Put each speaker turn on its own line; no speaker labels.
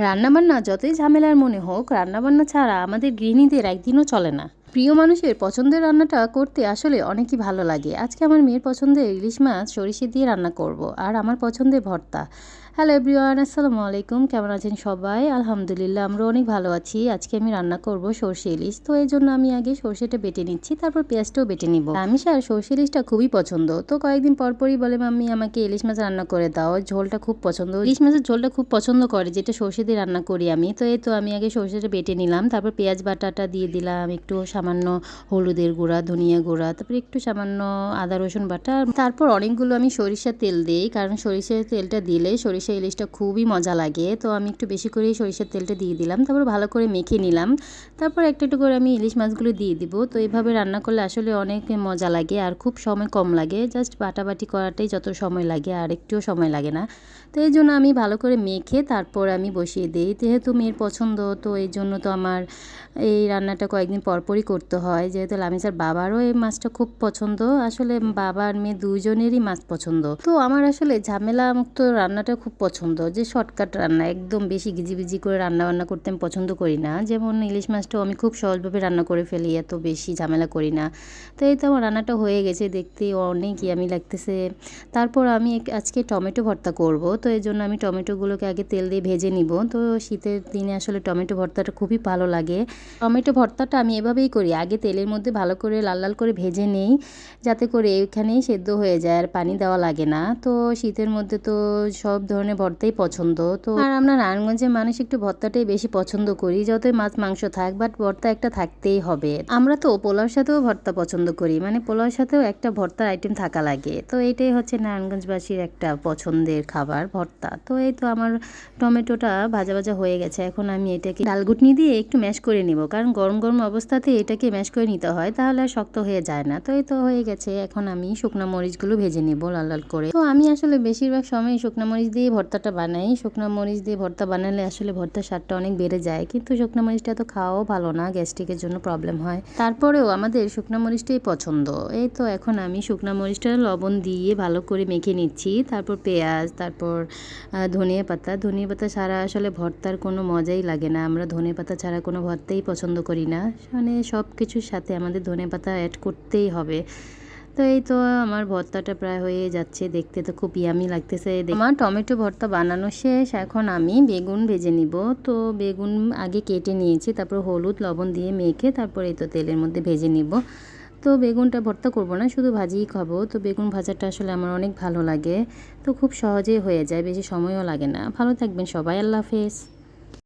রান্নাবান্না যতই ঝামেলার মনে হোক রান্নাবান্না ছাড়া আমাদের গৃহিণীদের একদিনও চলে না। প্রিয় মানুষের পছন্দের রান্নাটা করতে আসলে অনেকই ভালো লাগে। আজকে আমার মেয়ের পছন্দের ইলিশ মাছ সরিষে দিয়ে রান্না করব আর আমার পছন্দের ভর্তা। হ্যালো এভরিওয়ান আসসালামু আলাইকুম। কেমন আছেন সবাই? আলহামদুলিল্লাহ আমরা অনেক ভালো আছি। আজকে আমি রান্না করব সর্ষে ইলিশ। তো এই জন্য আমি আগে সর্ষেটা বেটে নিচ্ছি, তারপর পেঁয়াজটাও বেটে নিব। আমি স্যার সর্ষে ইলিশটা খুবই পছন্দ। তো কয়েকদিন পরপরই বলে, মাম্মি, আমাকে ইলিশ মাছ রান্না করে দাও। ঝোলটা খুব পছন্দ। ইলিশ মাছের ঝোলটা খুব পছন্দ করে, যেটা সর্ষে দিয়ে রান্না করি আমি। তো এই তো আমি আগে সর্ষেটা বেটে নিলাম, তারপর পেঁয়াজ বাটাটা দিয়ে দিলাম, একটু সামান্য হলুদের গুঁড়া, ধনিয়া গুঁড়া, তারপরে একটু সামান্য আদা, রসুন বাটা। তারপর অনেকগুলো আমি সরিষার তেল দিই, কারণ সরিষার তেলটা দিলে সরিষা ইলিশটা খুবই মজা লাগে। তো আমি একটু বেশি করেই সরিষার তেলটা দিয়ে দিলাম, তারপর ভালো করে মেখে নিলাম। তারপর একটা একটু করে আমি ইলিশ মাছগুলো দিয়ে দিব। তো এইভাবে রান্না করলে আসলে অনেক মজা লাগে আর খুব সময় কম লাগে। জাস্ট বাটাবাটি করাটাই যত সময় লাগে আর একটুও সময় লাগে না। তো এই জন্য আমি ভালো করে মেখে তারপর আমি বসিয়ে দিই। যেহেতু মেয়ের পছন্দ, তো এই জন্য তো আমার এই রান্নাটা কয়েকদিন পরপরই করতে হয়। যেহেতু লামিসার বাবারও এই মাছটা খুব পছন্দ, আসলে বাবা আর মেয়ে দুজনেরই মাছ পছন্দ। তো আমার আসলে ঝামেলা মুক্ত রান্নাটা খুব পছন্দ, যে শর্টকাট রান্না, একদম বেশি গিজিবিজি করে রান্না বান্না করতে আমি পছন্দ করি না। যেমন ইলিশ মাছটাও আমি খুব সহজভাবে রান্না করে ফেলি, এত বেশি ঝামেলা করি না। তো এই তো আমার রান্নাটা হয়ে গেছে, দেখতে অনেক ইয়ামি লাগতেছে। তারপর আমি আজকে টমেটো ভর্তা করব, তো এই জন্য আমি টমেটোগুলোকে আগে তেল দিয়ে ভেজে নিব। তো শীতের দিনে আসলে টমেটো ভর্তাটা খুবই ভালো লাগে। টমেটো ভর্তাটা আমি এভাবেই করি। আগে তেলের মধ্যে ভালো করে লাল লাল করে ভেজে নেই, যাতে করে এখানেই সেদ্ধ হয়ে যায় আর পানি দেওয়া লাগে না। তো শীতের মধ্যে তো সব ধরনের ভর্তাই পছন্দ। তো আর আমরা নারায়ণগঞ্জের মানুষ একটু ভর্তাটাই বেশি পছন্দ করি, যতই মাছ মাংস থাক বাট ভর্তা একটা থাকতেই হবে। আমরা তো পোলাওর সাথেও ভর্তা পছন্দ করি মানে পোলাওর সাথেও একটা ভর্তার আইটেম থাকা লাগে। তো এটাই হচ্ছে নারায়ণগঞ্জবাসীর একটা পছন্দের খাবার, ভর্তা। তো এই তো আমার টমেটোটা ভাজা ভাজা হয়ে গেছে, এখন আমি এটাকে ডালগুটনি দিয়ে একটু ম্যাশ করে নিব, কারণ গরম গরম অবস্থাতে এটাকে ম্যাশ করে নিতে হয়, তাহলে আর শক্ত হয়ে যায় না। তো এই তো হয়ে গেছে, এখন আমি শুকনো মরিচগুলো ভেজে নিব লাল লাল করে। তো আমি আসলে বেশিরভাগ সময় শুকনো মরিচ দিয়ে ভর্তাটা বানাই। শুকনো মরিচ দিয়ে ভর্তা বানালে আসলে ভর্তার স্বাদটা অনেক বেড়ে যায়, কিন্তু শুকনো মরিচটা তো খাওয়াও ভালো না গ্যাস্ট্রিকের জন্য প্রবলেম হয়। তারপরেও আমাদের শুকনো মরিচটাই পছন্দ। এই তো এখন আমি শুকনো মরিচটা লবণ দিয়ে ভালো করে মেখে নিচ্ছি। তারপর পেঁয়াজ, তারপর ধনিয়া পাতা। ধনিয়া পাতা ছাড়া আসলে ভর্তার কোনো মজাই লাগে না। আমরা ধনে পাতা ছাড়া কোনো ভর্তাই পছন্দ করি না। মানে সব কিছুর সাথে আমাদের ধনে পাতা অ্যাড করতেই হবে। তো এই তো আমার ভর্তাটা প্রায় হয়ে যাচ্ছে, দেখতে তো খুব ইয়ামি লাগতেছে। আমার টমেটো ভর্তা বানানো শেষ, এখন আমি বেগুন ভেজে নিব। তো বেগুন আগে কেটে নিয়েছি, তারপর হলুদ, লবণ দিয়ে মেখে তারপর এই তো তেলের মধ্যে ভেজে নিব। তো বেগুনটা ভর্তা করব না, শুধু ভাজিই খাব। তো বেগুন ভাজাটা আসলে আমার অনেক ভালো লাগে। তো খুব সহজেই হয়ে যায়, বেশি সময়ও লাগে না। ভালো থাকবেন সবাই, আল্লাহ হাফেজ।